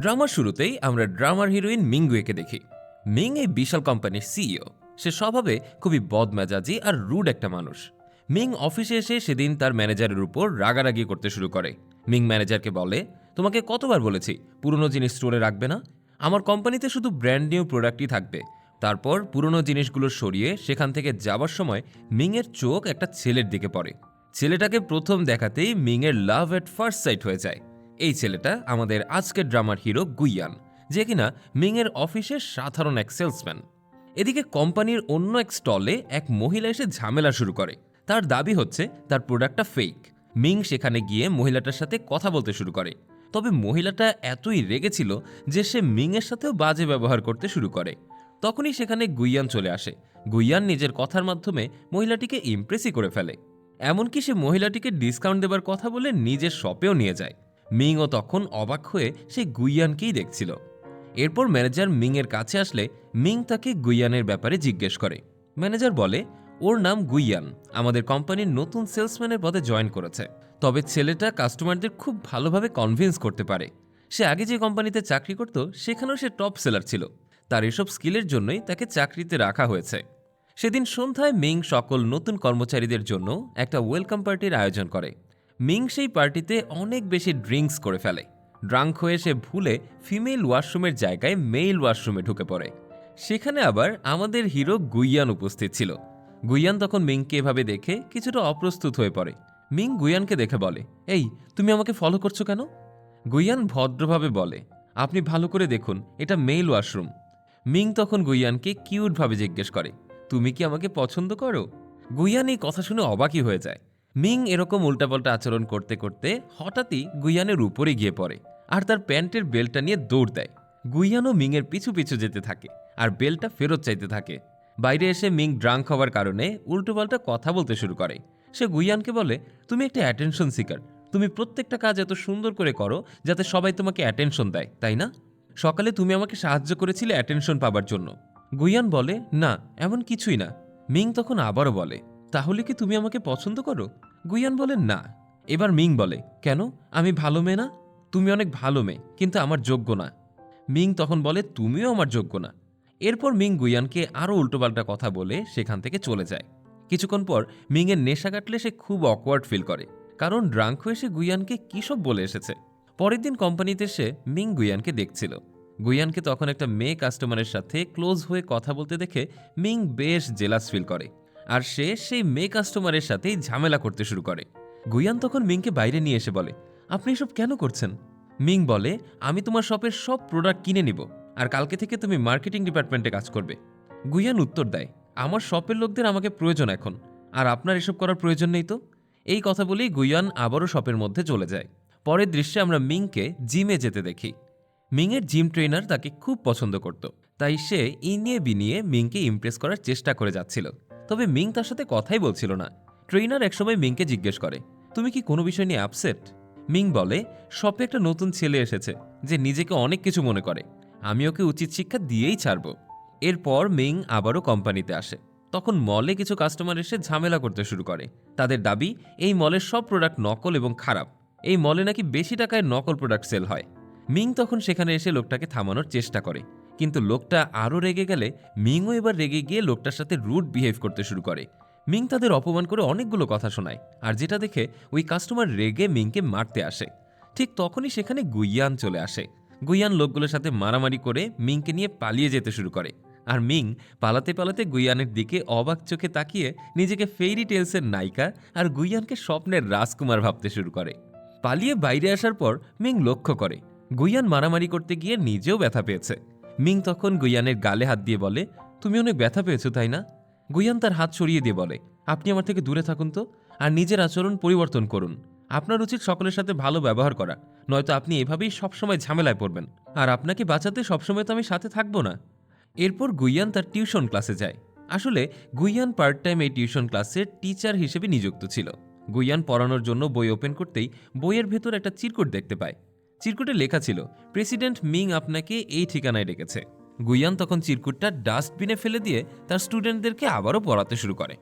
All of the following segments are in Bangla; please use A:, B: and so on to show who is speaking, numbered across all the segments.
A: ড্রামার শুরুতেই আমরা ড্রামার হিরোইন মিংগুয়েকে দেখি। মিং এই বিশাল কোম্পানির সিইও। সে স্বভাবে খুবই বদমেজাজি আর রুড একটা মানুষ। মিং অফিসে এসে সেদিন তার ম্যানেজারের উপর রাগারাগি করতে শুরু করে। মিং ম্যানেজারকে বলে, তোমাকে কতবার বলেছি, পুরনো জিনিস স্টোরে রাখবে না? আমার কোম্পানিতে শুধু ব্র্যান্ড নিউ প্রোডাক্টই থাকবে। তারপর পুরনো জিনিসগুলো সরিয়ে সেখান থেকে যাবার সময় মিংয়ের চোখ একটা ছেলের দিকে পড়ে। ছেলেটাকে প্রথম দেখাতেই মিংয়ের লাভ এট ফার্স্ট সাইট হয়ে যায়। এই ছেলেটা আমাদের আজকের ড্রামার হিরো গুইয়ান, যে কিনা মিংয়ের অফিসের সাধারণ এক সেলসম্যান। এদিকে কোম্পানির অন্য এক স্টলে এক মহিলা এসে ঝামেলা শুরু করে। তার দাবি হচ্ছে তার প্রোডাক্টটা ফেক। মিং সেখানে গিয়ে মহিলাটার সাথে কথা বলতে শুরু করে। তবে মহিলাটা এতই রেগেছিল যে সে মিংয়ের সাথেও বাজে ব্যবহার করতে শুরু করে। তখনই সেখানে গুইয়ান চলে আসে। গুইয়ান নিজের কথার মাধ্যমে মহিলাটিকে ইমপ্রেসই করে ফেলে। এমনকি সে মহিলাটিকে ডিসকাউন্ট দেবার কথা বলে নিজের শপেও নিয়ে যায়। মিংও তখন অবাক হয়ে সেই গুইয়ানকেই দেখছিল। এরপর ম্যানেজার মিংয়ের কাছে আসলে মিং তাকে গুইয়ানের ব্যাপারে জিজ্ঞেস করে। ম্যানেজার বলে, ওর নাম গুইয়ান। আমাদের কোম্পানির নতুন সেলসম্যানের পদে জয়েন করেছে। তবে ছেলেটা কাস্টমারদের খুব ভালোভাবে কনভিন্স করতে পারে। সে আগে যে কোম্পানিতে চাকরি করত, সেখানেও সে টপ সেলার ছিল। তার এসব স্কিলের জন্যই তাকে চাকরিতে রাখা হয়েছে। সেদিন সন্ধ্যায় মিং সকল নতুন কর্মচারীদের জন্য একটা ওয়েলকাম পার্টির আয়োজন করে। মিং সেই পার্টিতে অনেক বেশি ড্রিঙ্কস করে ফেলে। ড্রাঙ্ক হয়ে সে ভুলে ফিমেল ওয়াশরুমের জায়গায় মেল ওয়াশরুমে ঢুকে পড়ে। সেখানে আবার আমাদের হিরো গুইয়ান উপস্থিত ছিল। গুইয়ান তখন মিংকে এভাবে দেখে কিছুটা অপ্রস্তুত হয়ে পড়ে। মিং গুইয়ানকে দেখে বলে, এই, তুমি আমাকে ফলো করছ কেন? গুইয়ান ভদ্রভাবে বলে, আপনি ভালো করে দেখুন, এটা মেল ওয়াশরুম। মিং তখন গুইয়ানকে কিউটভাবে জিজ্ঞেস করে, তুমি কি আমাকে পছন্দ করো? গুইয়ান এই কথা শুনে অবাকই হয়ে যায়। মিং এরকম উল্টাপাল্টা আচরণ করতে করতে হঠাৎই গুইয়ানের উপরে গিয়ে পড়ে আর তার প্যান্টের বেলটা নিয়ে দৌড় দেয়। গুইয়ানও মিংয়ের পিছু পিছু যেতে থাকে আর বেলটা ফেরত চাইতে থাকে। বাইরে এসে মিং ড্রাঙ্ক হওয়ার কারণে উল্টোপাল্টা কথা বলতে শুরু করে। সে গুইয়ানকে বলে, তুমি একটা অ্যাটেনশন সিকার। তুমি প্রত্যেকটা কাজ এত সুন্দর করে করো যাতে সবাই তোমাকে অ্যাটেনশন দেয়, তাই না? সকালে তুমি আমাকে সাহায্য করেছিলে অ্যাটেনশন পাবার জন্য। গুইয়ান বলে, না, এমন কিছুই না। মিং তখন আবারও বলে তাহলে কি তুমি আমাকে পছন্দ করো? গুইয়ান বলে, না। এবার মিং বলে, কেন? আমি ভালো মেয়ে না? তুমি অনেক ভালো মেয়ে, কিন্তু আমার যোগ্য না। মিং তখন বলে, তুমিও আমার যোগ্য না। এরপর মিং গুইয়ানকে আরও উল্টোপাল্টা কথা বলে সেখান থেকে চলে যায়। কিছুক্ষণ পর মিংয়ের নেশা কাটলে সে খুব অকওয়ার্ড ফিল করে, কারণ ড্রাঙ্ক হয়ে সে গুইয়ানকে কী সব বলে এসেছে। পরের দিন কোম্পানিতে সে মিং গুইয়ানকে দেখছিল। গুইয়ানকে তখন একটা মেয়ে কাস্টমারের সাথে ক্লোজ হয়ে কথা বলতে দেখে মিং বেশ জেলাস ফিল করে। আর সে সেই মেয়ে কাস্টমারের সাথেই ঝামেলা করতে শুরু করে। গুইয়ান তখন মিংকে বাইরে নিয়ে এসে বলে, আপনি এসব কেন করছেন? মিং বলে, আমি তোমার শপের সব প্রোডাক্ট কিনে নিব, আর কালকে থেকে তুমি মার্কেটিং ডিপার্টমেন্টে কাজ করবে। গুইয়ান উত্তর দেয়, আমার শপের লোকদের আমাকে প্রয়োজন এখন, আর আপনার এসব করার প্রয়োজন নেই তো? এই কথা বলেই গুইয়ান আবারও শপের মধ্যে চলে যায়। পরের দৃশ্যে আমরা মিংকে জিমে যেতে দেখি। মিংয়ের জিম ট্রেনার তাকে খুব পছন্দ করত, তাই সে ইনিয়ে বিনিয়ে মিংকে ইমপ্রেস করার চেষ্টা করে যাচ্ছিল। তবে মিং তার সাথে কথাই বলছিল না। ট্রেনার একসময় মিংকে জিজ্ঞেস করে, তুমি কি কোনো বিষয় নিয়ে আপসেট মিং বলে শপে একটা নতুন ছেলে এসেছে, যে নিজেকে অনেক কিছু মনে করে। আমি ওকে উচিত শিক্ষা দিয়েই ছাড়ব। এরপর মিং আবারও কোম্পানিতে আসে। তখন মলে কিছু কাস্টমার এসে ঝামেলা করতে শুরু করে। তাদের দাবি, এই মলের সব প্রোডাক্ট নকল এবং খারাপ। এই মলে নাকি বেশি টাকায় নকল প্রোডাক্ট সেল হয়। মিং তখন সেখানে এসে লোকটাকে থামানোর চেষ্টা করে। কিন্তু লোকটা আরও রেগে গেলে মিংও এবার রেগে গিয়ে লোকটার সাথে রুট বিহেভ করতে শুরু করে। মিং তাদের অপমান করে অনেকগুলো কথা শোনায়, আর যেটা দেখে ওই কাস্টমার রেগে মিংকে মারতে আসে। ঠিক তখনই সেখানে গুইয়ান চলে আসে। গুইয়ান লোকগুলোর সাথে মারামারি করে মিংকে নিয়ে পালিয়ে যেতে শুরু করে, আর মিং পালাতে পালাতে গুইয়ানের দিকে অবাক চোখে তাকিয়ে নিজেকে ফেইরি টেলসের নায়িকা আর গুইয়ানকে স্বপ্নের রাজকুমার ভাবতে শুরু করে। পালিয়ে বাইরে আসার পর মিং লক্ষ্য করে, গুইয়ান মারামারি করতে গিয়ে নিজেও ব্যথা পেয়েছে। মিং তখন গুইয়ানের গালে হাত দিয়ে বলে, তুমি অনেক ব্যথা পেয়েছ, তাই না? গুইয়ান তার হাত সরিয়ে দিয়ে বলে, আপনি আমার থেকে দূরে থাকুন তো, আর নিজের আচরণ পরিবর্তন করুন। আপনার উচিত সকলের সাথে ভালো ব্যবহার করা, নয়তো আপনি এভাবেই সবসময় ঝামেলায় পড়বেন। আর আপনাকে বাঁচাতে সবসময় তো আমি সাথে থাকব না। এরপর গুইয়ান তার টিউশন ক্লাসে যায়। আসলে গুইয়ান পার্ট টাইম এই টিউশন ক্লাসের টিচার হিসেবে নিযুক্ত ছিল। গুইয়ান পড়ানোর জন্য বই ওপেন করতেই বইয়ের ভেতর একটা চিরকুট দেখতে পায়। চিরকুটে লেখা ছিল, প্রেসিডেন্ট মিং আপনাকে এই ঠিকানায় ডেকেছে। গুইয়ান তখন চিরকুটটা ডাস্টবিনে ফেলে দিয়ে তার স্টুডেন্টদেরকে আবারও পড়াতে শুরু করে।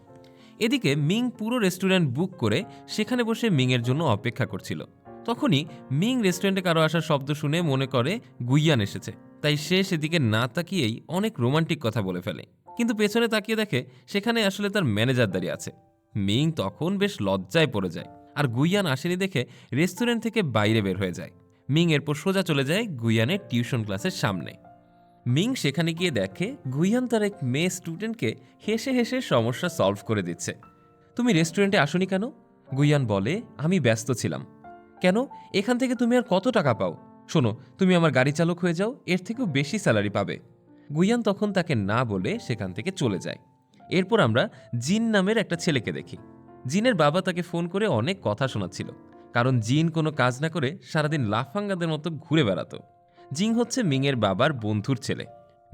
A: এদিকে মিং পুরো রেস্টুরেন্ট বুক করে সেখানে বসে মিংয়ের জন্য অপেক্ষা করছিল। তখনই মিং রেস্টুরেন্টে কারও আসার শব্দ শুনে মনে করে গুইয়ান এসেছে। তাই সে সেদিকে না তাকিয়েই অনেক রোমান্টিক কথা বলে ফেলে। কিন্তু পেছনে তাকিয়ে দেখে সেখানে আসলে তার ম্যানেজার দাঁড়িয়ে আছে। মিং তখন বেশ লজ্জায় পড়ে যায়। আর গুইয়ান আসেনি দেখে রেস্টুরেন্ট থেকে বাইরে বের হয়ে যায়। মিং এরপর সোজা চলে যায় গুইয়ানের টিউশন ক্লাসের সামনে। মিং সেখানে গিয়ে দেখে গুইয়ান তার এক মেয়ে স্টুডেন্টকে হেসে হেসে সমস্যা সলভ করে দিচ্ছে। তুমি রেস্টুরেন্টে আসনি কেন? গুইয়ান বলে, আমি ব্যস্ত ছিলাম। কেন? এখান থেকে তুমি আর কত টাকা পাও? শোনো, তুমি আমার গাড়ি চালক হয়ে যাও, এর থেকেও বেশি স্যালারি পাবে। গুইয়ান তখন তাকে না বলে সেখান থেকে চলে যায়। এরপর আমরা জিন নামের একটা ছেলেকে দেখি। জিনের বাবা তাকে ফোন করে অনেক কথা শোনাচ্ছিল। কারণ জিন কোনো কাজ না করে সারাদিন লাফাঙ্গাদের মতো ঘুরে বেড়াতো। জিং হচ্ছে মিংয়ের বাবার বন্ধুর ছেলে।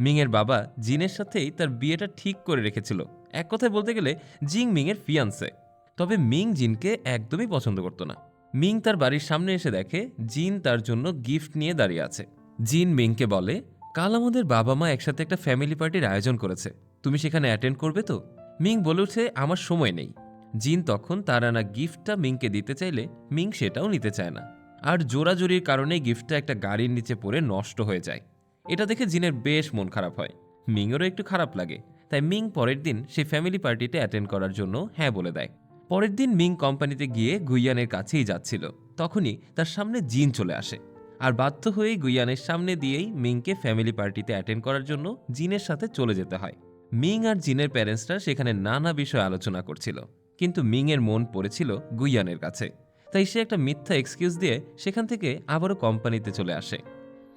A: মিংয়ের বাবা জিনের সাথেই তার বিয়েটা ঠিক করে রেখেছিল। এক কথায় বলতে গেলে, জিং মিংয়ের ফিয়ান্সে। তবে মিং জিনকে একদমই পছন্দ করতো না। মিং তার বাড়ির সামনে এসে দেখে জিন তার জন্য গিফট নিয়ে দাঁড়িয়ে আছে। জিন মিংকে বলে, কাল আমাদের বাবা মা একসাথে একটা ফ্যামিলি পার্টির আয়োজন করেছে। তুমি সেখানে অ্যাটেন্ড করবে তো? মিং বলে উঠে আমার সময় নেই। জিন তখন তার আনা গিফটটা মিংকে দিতে চাইলে মিং সেটাও নিতে চায় না। আর জোরাজোরির কারণে গিফটটা একটা গাড়ির নিচে পড়ে নষ্ট হয়ে যায়। এটা দেখে জিনের বেশ মন খারাপ হয়। মিংয়েরও একটু খারাপ লাগে। তাই মিং পরের দিন সে ফ্যামিলি পার্টিতে অ্যাটেন্ড করার জন্য হ্যাঁ বলে দেয়। পরের দিন মিং কোম্পানিতে গিয়ে গুইয়ানের কাছেই যাচ্ছিল। তখনই তার সামনে জিন চলে আসে। আর বাধ্য হয়েই গুইয়ানের সামনে দিয়েই মিংকে ফ্যামিলি পার্টিতে অ্যাটেন্ড করার জন্য জিনের সাথে চলে যেতে হয়। মিং আর জিনের প্যারেন্টসরা সেখানে নানা বিষয় আলোচনা করছিল। কিন্তু মিংয়ের মন পড়েছিল গুইয়ানের কাছে। তাই সে একটা মিথ্যা এক্সকিউজ দিয়ে সেখান থেকে আবারও কোম্পানিতে চলে আসে।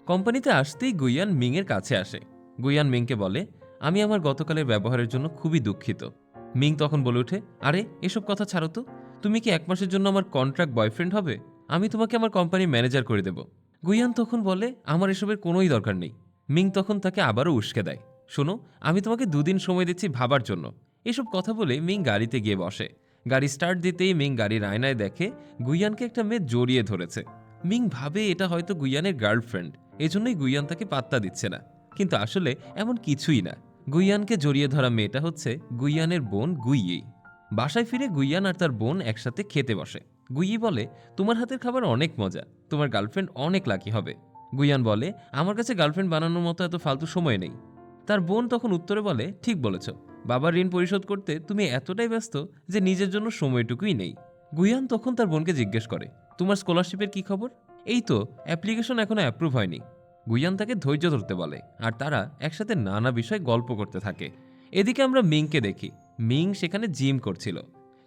A: কোম্পানিতে আসতেই গুইয়ান মিংয়ের কাছে আসে। গুইয়ান মিংকে বলে, আমি আমার গতকালের ব্যবহারের জন্য খুবই দুঃখিত। মিং তখন বলে ওঠে, আরে, এসব কথা ছাড়ো তো। তুমি কি এক মাসের জন্য আমার কন্ট্রাক্ট বয়ফ্রেন্ড হবে? আমি তোমাকে আমার কোম্পানি ম্যানেজার করে দেব। গুইয়ান তখন বলে, আমার এসবের কোনোই দরকার নেই। মিং তখন তাকে আবারও উস্কে দেয়, শোনো, আমি তোমাকে দুদিন সময় দিচ্ছি ভাবার জন্য। এসব কথা বলে মিং গাড়িতে গিয়ে বসে। গাড়ি স্টার্ট দিতেই মিং গাড়ির আয়নায় দেখে গুইয়ানকে একটা মেয়ে জড়িয়ে ধরেছে। মিং ভাবে এটা হয়তো গুইয়ানের গার্লফ্রেন্ড এজন্যই গুইয়ান তাকে পাত্তা দিচ্ছে না। কিন্তু আসলে এমন কিছুই না। গুইয়ানকে জড়িয়ে ধরা মেয়েটা হচ্ছে গুইয়ানের বোন গুইয়ে। বাসায় ফিরে গুইয়ান আর তার বোন একসাথে খেতে বসে। গুইয়ে বলে, তোমার হাতের খাবার অনেক মজা, তোমার গার্লফ্রেন্ড অনেক লাকি হবে। গুইয়ান বলে, আমার কাছে গার্লফ্রেন্ড বানানোর মতো এত ফালতু সময় নেই। তার বোন তখন উত্তরে বলে, ঠিক বলেছ। বাবার ঋণ পরিশোধ করতে তুমি এতটাই ব্যস্ত যে নিজের জন্য সময়টুকুই নেই। গুইয়ান তখন তার বোনকে জিজ্ঞেস করে, তোমার স্কলারশিপের কি খবর? এই তো অ্যাপ্লিকেশন এখনও অ্যাপ্রুভ হয়নি। গুইয়ান তাকে ধৈর্য ধরতে বলে, আর তারা একসাথে নানা বিষয় গল্প করতে থাকে। এদিকে আমরা মিংকে দেখি। মিং সেখানে জিম করছিল,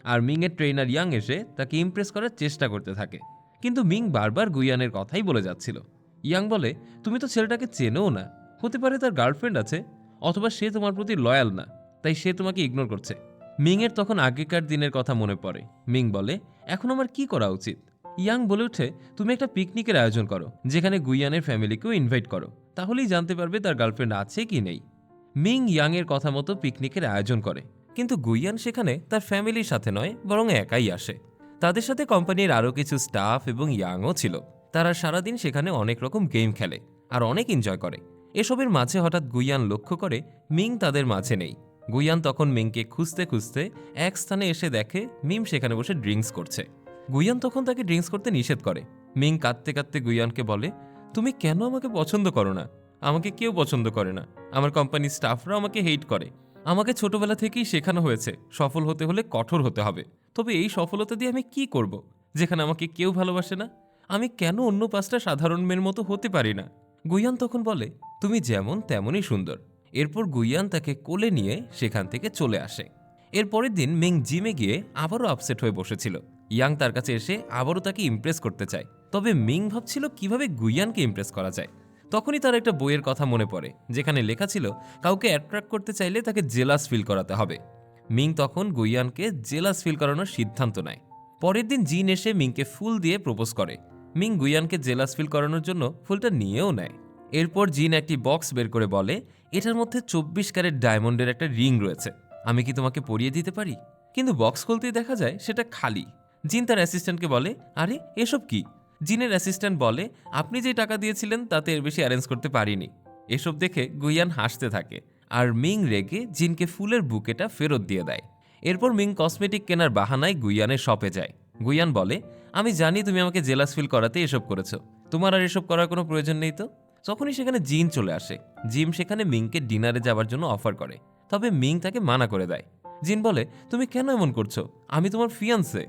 A: আর মিংয়ের ট্রেনার ইয়াং এসে তাকে ইমপ্রেস করার চেষ্টা করতে থাকে। কিন্তু মিং বারবার গুইয়ানের কথাই বলে যাচ্ছিল। ইয়াং বলে, তুমি তো ছেলেটাকে চেনেও না। হতে পারে তার গার্লফ্রেন্ড আছে, অথবা সে তোমার প্রতি লয়াল না। তাই সে তোমাকে ইগনোর করছে। মিংয়ের তখন আগেকার দিনের কথা মনে পড়ে। মিং বলে, এখন আমার কি করা উচিত? ইয়াং বলে ওঠে, তুমি একটা পিকনিকের আয়োজন করো, যেখানে গুইয়ানের ফ্যামিলিকেও ইনভাইট করো। তাহলেই জানতে পারবে তার গার্লফ্রেন্ড আছে কি নেই। মিং ইয়াংয়ের কথা মতো পিকনিকের আয়োজন করে। কিন্তু গুইয়ান সেখানে তার ফ্যামিলির সাথে নয়, বরং একাই আসে। তাদের সাথে কোম্পানির আরও কিছু স্টাফ এবং ইয়াংও ছিল। তারা সারাদিন সেখানে অনেক রকম গেম খেলে, আর অনেক এনজয় করে। এসবের মাঝে হঠাৎ গুইয়ান লক্ষ্য করে, মিং তাদের মাঝে নেই। গুইয়ান তখন মিংকে খুঁজতে খুঁজতে এক স্থানে এসে দেখে মিম সেখানে বসে ড্রিঙ্কস করছে। গুইয়ান তখন তাকে ড্রিঙ্কস করতে নিষেধ করে। মিং কাঁদতে কাঁদতে গুইয়ানকে বলে, তুমি কেন আমাকে পছন্দ করো না? আমাকে কেউ পছন্দ করে না। আমার কোম্পানির স্টাফরা আমাকে হেট করে। আমাকে ছোটবেলা থেকেই শেখানো হয়েছে, সফল হতে হলে কঠোর হতে হবে। তবে এই সফলতা দিয়ে আমি কি করব? যেখানে আমাকে কেউ ভালোবাসে না। আমি কেন অন্য পাঁচটা সাধারণ মেয়ের মতো হতে পারি না? গুইয়ান তখন বলে, তুমি যেমন তেমনই সুন্দর। এরপর গুইয়ান তাকে কোলে নিয়ে সেখান থেকে চলে আসে। এর পরের দিন মিং জিমে গিয়ে আবারও আপসেট হয়ে বসেছিল। ইয়াং তার কাছে এসে আবারও তাকে ইমপ্রেস করতে চায়। তবে মিং ভাবছিল কীভাবে গুইয়ানকে ইমপ্রেস করা যায়। তখনই তার একটা বইয়ের কথা মনে পড়ে, যেখানে লেখা ছিল, কাউকে অ্যাট্রাক্ট করতে চাইলে তাকে জেলাস ফিল করাতে হবে। মিং তখন গুইয়ানকে জেলাস ফিল করানোর সিদ্ধান্ত নেয়। পরের দিন জিন এসে মিংকে ফুল দিয়ে প্রপোজ করে। মিং গুইয়ানকে জেলাস ফিল করানোর জন্য ফুলটা নিয়েও নেয়। এরপর জিন একটি বক্স বের করে বলে, এটার মধ্যে চব্বিশ ক্যারেট ডায়মন্ডের একটা রিং রয়েছে। আমি কি তোমাকে পরিয়ে দিতে পারি? কিন্তু বক্স খুলতেই দেখা যায় সেটা খালি। জিন তার অ্যাসিস্ট্যান্টকে বলে, আরে, এসব কি? জিনের অ্যাসিস্ট্যান্ট বলে, আপনি যে টাকা দিয়েছিলেন তাতে এর বেশি অ্যারেঞ্জ করতে পারিনি। এসব দেখে গুইয়ান হাসতে থাকে আর মিং রেগে জিনকে ফুলের বুকেটা ফেরত দিয়ে দেয়। এরপর মিং কসমেটিক কেনার বাহানায় গুইয়ানের শপে যায়। গুইয়ান বলে, আমি জানি তুমি আমাকে জেলাস ফিল করাতে এসব করেছ। তোমার আর এসব করার কোনো প্রয়োজন নেই তো? তখনই সেখানে জিন চলে আসে। জিম সেখানে মিংকে ডিনারে যাওয়ার জন্য অফার করে। তবে মিং তাকে মানা করে দেয়। জিন বলে, তুমি কেন এমন করছ? আমি তোমার ফিয়ান্সে।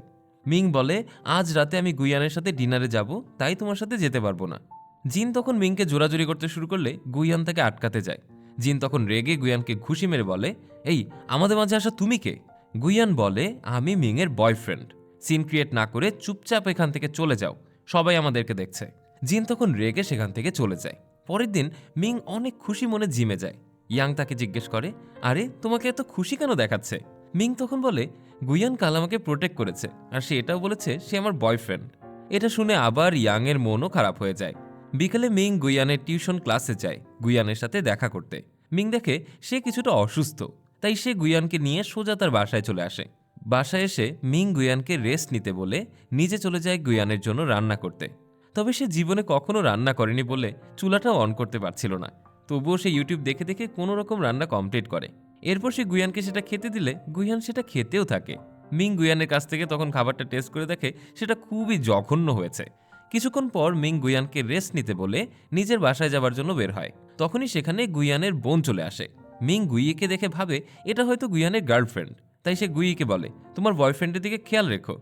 A: মিং বলে, আজ রাতে আমি গুইয়ানের সাথে ডিনারে যাব, তাই তোমার সাথে যেতে পারব না। জিন তখন মিংকে জোরাজুরি করতে শুরু করলে গুইয়ান তাকে আটকাতে যায়। জিন তখন রেগে গুইয়ানকে ঘুষি মেরে বলে, এই, আমাদের মাঝে আসা তুমি কে? গুইয়ান বলে, আমি মিংয়ের বয়ফ্রেন্ড। সিন ক্রিয়েট না করে চুপচাপ এখান থেকে চলে যাও। সবাই আমাদেরকে দেখছে। জিন তখন রেগে সেখান থেকে চলে যায়। পরের দিন মিং অনেক খুশি মনে জিমে যায়। ইয়াং তাকে জিজ্ঞেস করে, আরে, তোমাকে এত খুশি কেন দেখাচ্ছে? মিং তখন বলে গুইয়ান কাল আমাকে প্রোটেক্ট করেছে, আর সে এটাও বলেছে সে আমার বয়ফ্রেন্ড এটা শুনে আবার ইয়াংয়ের মনও খারাপ হয়ে যায়। বিকেলে মিং গুইয়ানের টিউশন ক্লাসে যায় গুইয়ানের সাথে দেখা করতে। মিং দেখে সে কিছুটা অসুস্থ, তাই সে গুইয়ানকে নিয়ে সোজা তার বাসায় চলে আসে। বাসায় এসে মিং গুইয়ানকে রেস্ট নিতে বলে নিজে চলে যায় গুইয়ানের জন্য রান্না করতে। তবে সে জীবনে কখনো রান্না করেনি বলে চুলাটাও অন করতে পারছিল না। তবুও সে ইউটিউব দেখে দেখে কোনো রকম রান্না কমপ্লিট করে। এরপর সে গুইয়ানকে সেটা খেতে দিলে গুইয়ান সেটা খেতেও থাকে। মিং গুইয়ানের কাছ থেকে তখন খাবারটা টেস্ট করে দেখে সেটা খুবই জঘন্য হয়েছে। কিছুক্ষণ পর মিং গুইয়ানকে রেস্ট নিতে বলে নিজের বাসায় যাবার জন্য বের হয়। তখনই সেখানে গুইয়ানের বোন চলে আসে। মিং গুইয়েকে দেখে ভাবে, এটা হয়তো গুইয়ানের গার্লফ্রেন্ড তাই সে গুইকে বলে, তোমার বয়ফ্রেন্ডের দিকে খেয়াল রেখো।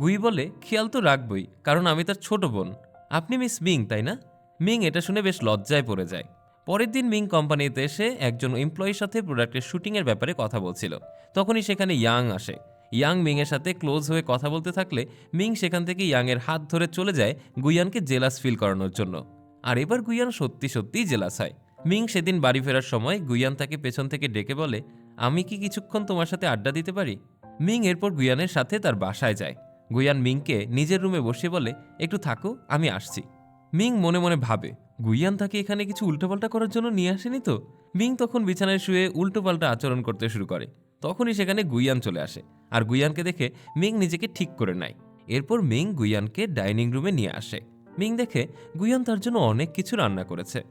A: গুই বলে, খেয়াল তো রাখবই, কারণ আমি তার ছোট বোন। আপনি মিস মিং, তাই না? মিং এটা শুনে বেশ লজ্জায় পড়ে যায়। পরের দিন মিং কোম্পানিতে এসে একজন এমপ্লয়ির সাথে প্রোডাক্টের শুটিংয়ের ব্যাপারে কথা বলছিল। তখনই সেখানে ইয়াং আসে। ইয়াং মিংয়ের সাথে ক্লোজ হয়ে কথা বলতে থাকলে মিং সেখান থেকে ইয়াংয়ের হাত ধরে চলে যায় গুইয়ানকে জেলাস ফিল করানোর জন্য। আর এবার গুইয়ান সত্যি সত্যিই জেলাস হয়। মিং সেদিন বাড়ি ফেরার সময় গুইয়ান তাকে পেছন থেকে ডেকে বলে, আমি কি কিছুক্ষণ তোমার সাথে আড্ডা দিতে পারি? মিং এরপর গুইয়ানের সাথে তার বাসায় যায়। গুইয়ান মিংকে নিজের রুমে বসে বলে, একটু থাকো, আমি আসছি। মিং মনে মনে ভাবে গুইয়ান তাকে এখানে কিছু উল্টোপাল্টা করার জন্য নিয়ে আসেনি তো? মিং তখন বিছানায় শুয়ে উল্টোপাল্টা আচরণ করতে শুরু করে। তখনই সেখানে গুইয়ান চলে আসে আর গুইয়ানকে দেখে মিং নিজেকে ঠিক করে নেয়। এরপর মিং গুইয়ানকে ডাইনিং রুমে নিয়ে আসে। মিং দেখে গুইয়ান তার জন্য অনেক কিছু রান্না করেছে।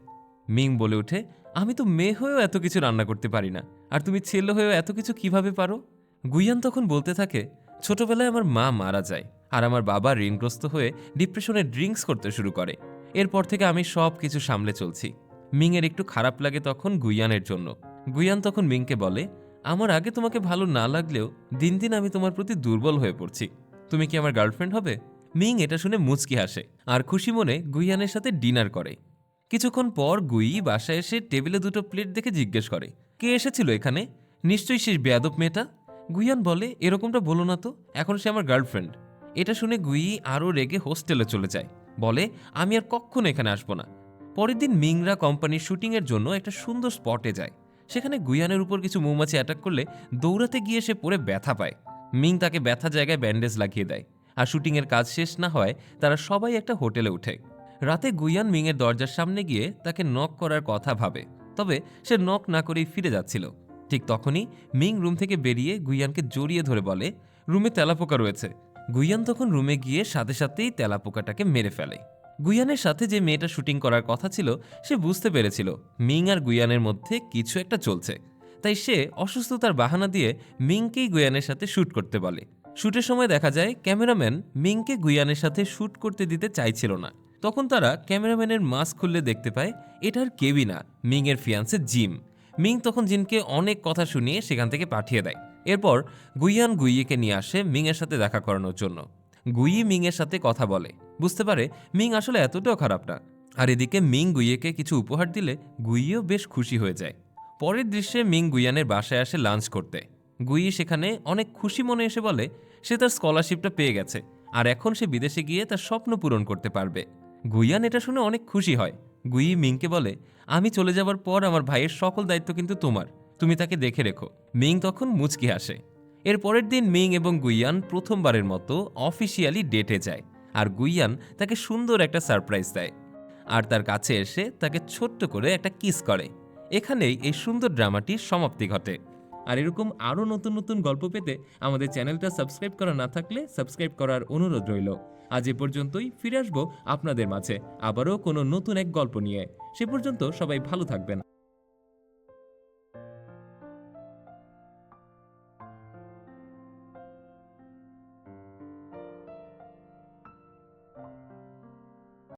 A: মিং বলে ওঠে, আমি তো মেয়ে হয়েও এত কিছু রান্না করতে পারি না। আর তুমি ছেলে হয়েও এত কিছু কীভাবে পারো? গুইয়ান তখন বলতে থাকে ছোটবেলায় আমার মা মারা যায় আর আমার বাবা ঋণগ্রস্ত হয়ে ডিপ্রেশনে ড্রিঙ্কস করতে শুরু করে। এরপর থেকে আমি সব কিছু সামলে চলছি। মিংয়ের একটু খারাপ লাগে তখন গুইয়ানের জন্য। গুইয়ান তখন মিংকে বলে, আমার আগে তোমাকে ভালো না লাগলেও দিন দিন আমি তোমার প্রতি দুর্বল হয়ে পড়ছি। তুমি কি আমার গার্লফ্রেন্ড হবে? মিং এটা শুনে মুচকি হাসে আর খুশি মনে গুইয়ানের সাথে ডিনার করে। কিছুক্ষণ পর গুই বাসায় এসে টেবিলে দুটো প্লেট দেখে জিজ্ঞেস করে, কে এসেছিল এখানে? নিশ্চয়ই সেই বেয়াদব মেয়েটা? গুইয়ান বলে, এরকমটা বলো না তো, এখন সে আমার গার্লফ্রেন্ড। এটা শুনে গুই আরও রেগে হোস্টেলে চলে যায়। বলে, আমি আর কখনো এখানে আসব না। পরের দিন মিংরা কোম্পানির শুটিংয়ের জন্য একটা সুন্দর স্পটে যায়। সেখানে গুইয়ানের উপর কিছু মৌমাছি অ্যাটাক করলে দৌড়াতে গিয়ে সে পড়ে ব্যথা পায়। মিং তাকে ব্যথা জায়গায় ব্যান্ডেজ লাগিয়ে দেয়। আর শুটিংয়ের কাজ শেষ না হয়, তারা সবাই একটা হোটেলে উঠে। রাতে গুইয়ান মিংয়ের দরজার সামনে গিয়ে তাকে নক করার কথা ভাবে। তবে সে নক না করেই ফিরে যাচ্ছিল। ঠিক তখনই মিং রুম থেকে বেরিয়ে গুইয়ানকে জড়িয়ে ধরে বলে, রুমে তেলাপোকা রয়েছে। গুইয়ান তখন রুমে গিয়ে সাথে সাথেই তেলাপোকাটাকে মেরে ফেলে। গুইয়ানের সাথে যে মেয়েটা শুটিং করার কথা ছিল, সে বুঝতে পেরেছিল মিং আর গুইয়ানের মধ্যে কিছু একটা চলছে। তাই সে অসুস্থতার বাহানা দিয়ে মিংকেই গুইয়ানের সাথে শ্যুট করতে বলে। শ্যুটের সময় দেখা যায়, ক্যামেরাম্যান মিংকে গুইয়ানের সাথে শ্যুট করতে দিতে চাইছিল না। তখন তারা ক্যামেরাম্যানের মাস্ক খুললে দেখতে পায়, এটার কেউই না, মিংয়ের ফিয়ান্সে জিম। মিং তখন জিনকে অনেক কথা শুনিয়ে সেখান থেকে পাঠিয়ে দেয়। এরপর গুইয়ান গুইয়েকে নিয়ে আসে মিংয়ের সাথে দেখা করানোর জন্য। গুইয়ে মিংয়ের সাথে কথা বলে। বুঝতে পারে মিং আসলে এতটাও খারাপ না। আর এদিকে মিং গুইয়েকে কিছু উপহার দিলে গুইয়েও বেশ খুশি হয়ে যায়। পরের দৃশ্যে মিং গুইয়ানের বাসায় আসে লাঞ্চ করতে। গুইয়ে সেখানে অনেক খুশি মনে এসে বলে, সে তার স্কলারশিপটা পেয়ে গেছে, আর এখন সে বিদেশে গিয়ে তার স্বপ্ন পূরণ করতে পারবে। গুইয়ান এটা শুনে অনেক খুশি হয়। গুই মিংকে বলে আমি চলে যাবার পর আমার ভাইয়ের সকল দায়িত্ব কিন্তু তোমার। তুমি তাকে দেখে রেখো। মিং তখন মুচকি হাসে। এর পরের দিন মিং এবং গুইয়ান প্রথমবারের মতো অফিসিয়ালি ডেটে যায় আর গুইয়ান তাকে সুন্দর একটা সারপ্রাইজ দেয়। আর তার কাছে এসে তাকে ছোট্ট করে একটা কিস করে। এখানেই এই সুন্দর ড্রামাটির সমাপ্তি ঘটে। আর এরকম আরও নতুন নতুন গল্প পেতে আমাদের চ্যানেলটা সাবস্ক্রাইব করা না থাকলে সাবস্ক্রাইব করার অনুরোধ রইল। আজ এ পর্যন্তই ফিরে আসব আপনাদের মাঝে। আবারও কোনো নতুন এক গল্প নিয়ে। সে পর্যন্ত সবাই ভালো থাকবেন।